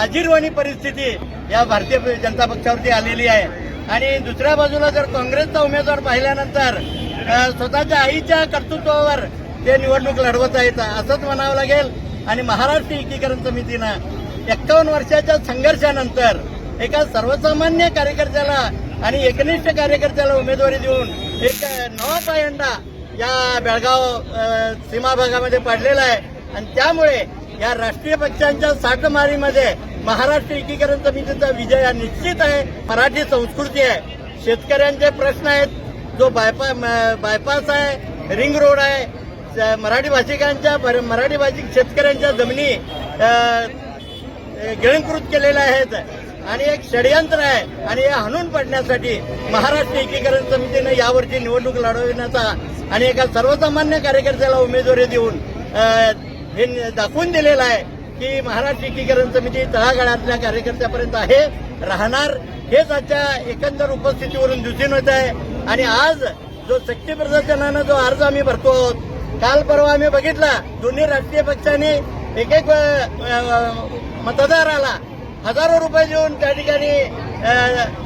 लाजीरवाणी परिस्थिती या भारतीय जनता पक्षावरती आलेली आहे. आणि दुसऱ्या बाजूला जर काँग्रेसचा उमेदवार पाहिल्यानंतर स्वतःच्या आईच्या कर्तृत्वावर ते निवडणूक लढवत आहेत असंच म्हणावं लागेल. आणि महाराष्ट्र एकीकरण समितीनं एक्कावन्न वर्षाच्या संघर्षानंतर एका सर्वसामान्य कार्यकर्त्याला आणि एकनिष्ठ कार्यकर्त्याला उमेदवारी देऊन एक नवा पायंडा या बेळगाव सीमा भागामध्ये पडलेला आहे. आणि त्यामुळे या राष्ट्रीय पक्षांच्या साठमारीमध्ये महाराष्ट्र एकीकरण समितीचा विजय हा निश्चित आहे. मराठी संस्कृती आहे. शेतकऱ्यांचे प्रश्न आहेत. जो बायपा बायपास आहे रिंग रोड आहे स- मराठी भाषिकांच्या पर- मराठी भाषिक शेतकऱ्यांच्या जमिनी गिळंकृत केलेल्या आहेत. आणि एक षडयंत्र आहे. आणि हे हाणून पडण्यासाठी महाराष्ट्र एकीकरण समितीने यावरची निवडणूक लढविण्याचा आणि एका सर्वसामान्य कार्यकर्त्याला उमेदवारी देऊन हे दाखवून दिलेलं आहे. की महाराष्ट्र एकीकरण समिती म्हणजे तळागाळातल्या कार्यकर्त्यापर्यंत आहे राहणार. हेच आजच्या एकंदर उपस्थितीवरून दिसून होत आहे. आणि आज जो शक्ती प्रदर्शनानं जो अर्ज आम्ही भरतो आहोत काल परवा आम्ही बघितला दोन्ही राजकीय पक्षांनी एक एक मतदाराला हजारो रुपये देऊन त्या ठिकाणी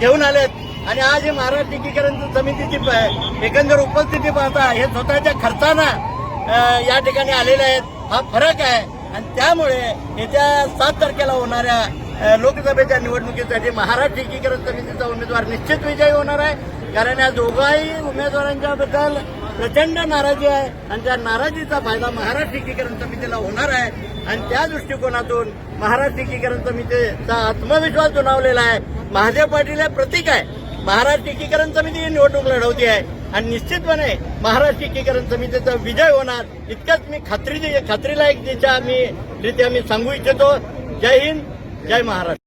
घेऊन आलेत. आणि आज ही महाराष्ट्र एकीकरण समितीची एकंदर उपस्थिती पाहता हे स्वतःच्या खर्चानं या ठिकाणी आलेले आहेत. हा फरक आहे. आणि त्यामुळे येत्या सात तारखेला होणाऱ्या लोकसभेच्या निवडणुकीसाठी महाराष्ट्र एकीकरण समितीचा उमेदवार निश्चित विजयी होणार आहे. कारण या दोघाही उमेदवारांच्या बद्दल प्रचंड नाराजी आहे आणि त्या नाराजीचा फायदा महाराष्ट्र एकीकरण समितीला होणार आहे. आणि त्या दृष्टिकोनातून महाराष्ट्र एकीकरण समितीचा आत्मविश्वास दुणावलेला आहे. महादेव पाटील हे प्रतीक आहे. महाराष्ट्र एकीकरण समिती ही निवडणूक लढवती आहे. आणि निश्चितपणे महाराष्ट्र एकीकरण समितीचा विजय होणार. इतकंच मी खात्री खात्रीला एक दिशा मी रित्या मी सांगू इच्छितो. जय हिंद जय महाराष्ट्र.